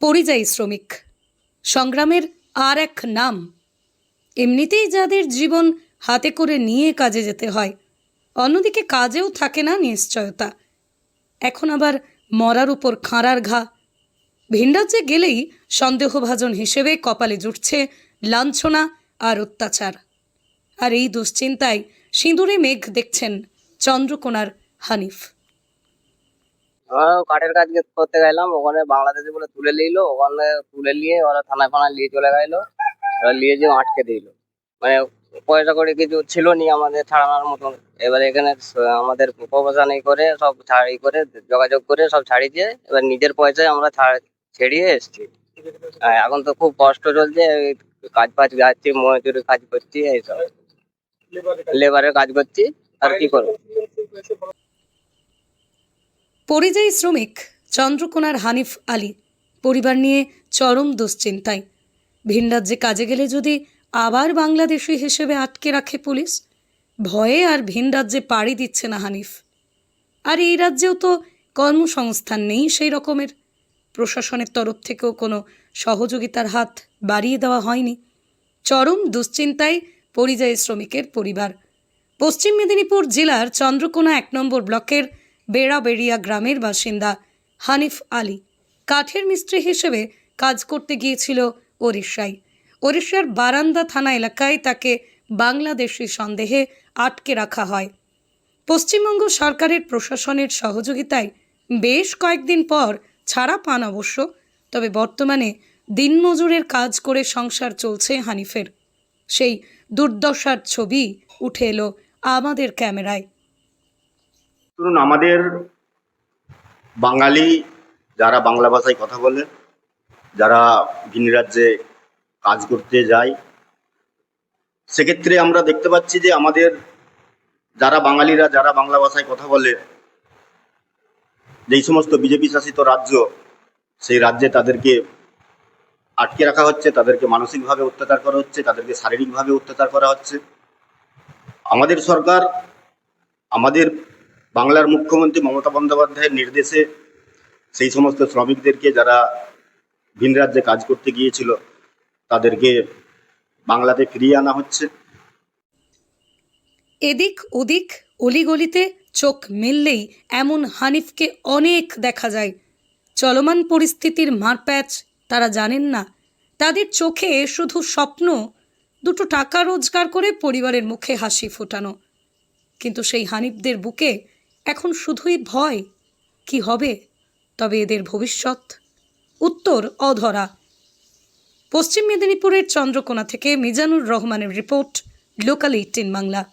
পরিযায়ী শ্রমিক। সংগ্রামের আর এক নাম। এমনিতেই যাদের জীবন হাতে করে নিয়ে কাজে যেতে হয়, অন্যদিকে কাজেও থাকে না নিশ্চয়তা। এখন আবার মরার উপর খাঁড়ার ঘা। ভিনরাজ্যে গেলেই সন্দেহভাজন হিসেবে কপালে জুটছে লাঞ্ছনা আর অত্যাচার। আর এই দুশ্চিন্তায় সিঁদুরে মেঘ দেখছেন চন্দ্রকোনার হানিফ। কাঠের কাজ করতে গেলাম, ওখানে বাংলাদেশে বলে তুলে নিলো, ওখানে তুলে নিয়ে ওরা থানায় ফানায় নিয়ে চলে গেলো। ওরা নিয়ে যে আটকে দিল। মানে পয়সা করে কিছু ছিল নি আমাদের ছাড়ানোর মতন। এবার এখানে আমাদের প্রবাসন এই করে সব ছাড়ি করে, যোগাযোগ করে সব ছাড়িয়ে এবার নিজের পয়সায় আমরা ছাড়- ছেড়িয়ে এসছি। এখন তো খুব কষ্ট চলছে কাজ ফাজ যাচ্ছি, মজুরি কাজ করছি, এইসব। লেবারের কাজ করছি, আর কি করব? পরিযায়ী শ্রমিক চন্দ্রকোনার হানিফ আলী। পরিবার নিয়ে চরম দুশ্চিন্তায়। ভিন রাজ্যে কাজে গেলে যদি আবার বাংলাদেশি হিসেবে আটকে রাখে পুলিশ, ভয়ে আর ভিন রাজ্যে পাড়ি দিচ্ছে না হানিফ। আর এই রাজ্যেও তো কর্মসংস্থান নেই সেই রকমের। প্রশাসনের তরফ থেকেও কোনো সহযোগিতার হাত বাড়িয়ে দেওয়া হয়নি। চরম দুশ্চিন্তায় পরিযায়ী শ্রমিকের পরিবার। পশ্চিম মেদিনীপুর জেলার চন্দ্রকোনা এক নম্বর ব্লকের বেড়াবেড়িয়া গ্রামের বাসিন্দা হানিফ আলী। কাঠের মিস্ত্রি হিসেবে কাজ করতে গিয়েছিল ওড়িশায়। ওড়িশার বারান্দা থানা এলাকায় তাকে বাংলাদেশি সন্দেহে আটকে রাখা হয়। পশ্চিমবঙ্গ সরকারের প্রশাসনের সহযোগিতায় বেশ কয়েকদিন পর ছাড়া পান অবশ্য, তবে বর্তমানে দিনমজুরের কাজ করে সংসার চলছে হানিফের। সেই দুর্দশার ছবি উঠে এলো আমাদের ক্যামেরায়। ধরুন আমাদের বাঙালি যারা বাংলা ভাষায় কথা বলে, যারা ভিন রাজ্যে কাজ করতে যায়, সেক্ষেত্রে আমরা দেখতে পাচ্ছি যে আমাদের যারা বাঙালিরা, যারা বাংলা ভাষায় কথা বলে, যেই সমস্ত বিজেপি শাসিত রাজ্য, সেই রাজ্যে তাদেরকে আটকে রাখা হচ্ছে, তাদেরকে মানসিকভাবে অত্যাচার করা হচ্ছে, তাদেরকে শারীরিকভাবে অত্যাচার করা হচ্ছে। আমাদের সরকার আমাদের বাংলার মুখ্যমন্ত্রী মমতা বন্দ্যোপাধ্যায়ের নির্দেশে সেই সমস্ত শ্রমিকদেরকে যারা ভিন রাজ্যে কাজ করতে গিয়েছিল, তাদেরকে বাংলাতে ফিরিয়ে আনা হচ্ছে। এদিক ওদিক অলিগলিতে চোখ মেললেই এমন হানিফকে অনেক দেখা যায়। চলমান পরিস্থিতির মারপ্যাচ তারা জানেন না। তাদের চোখে শুধু স্বপ্ন, দুটো টাকা রোজগার করে পরিবারের মুখে হাসি ফোটানো। কিন্তু সেই হানিফদের বুকে এখন শুধুই ভয়। কি হবে? তবে এদের ভবিষ্যৎ। উত্তর, অধরা। পশ্চিম মেদিনীপুরের চন্দ্রকোনা থেকে মিজানুর রহমানের রিপোর্ট, লোকাল এইটিন বাংলা।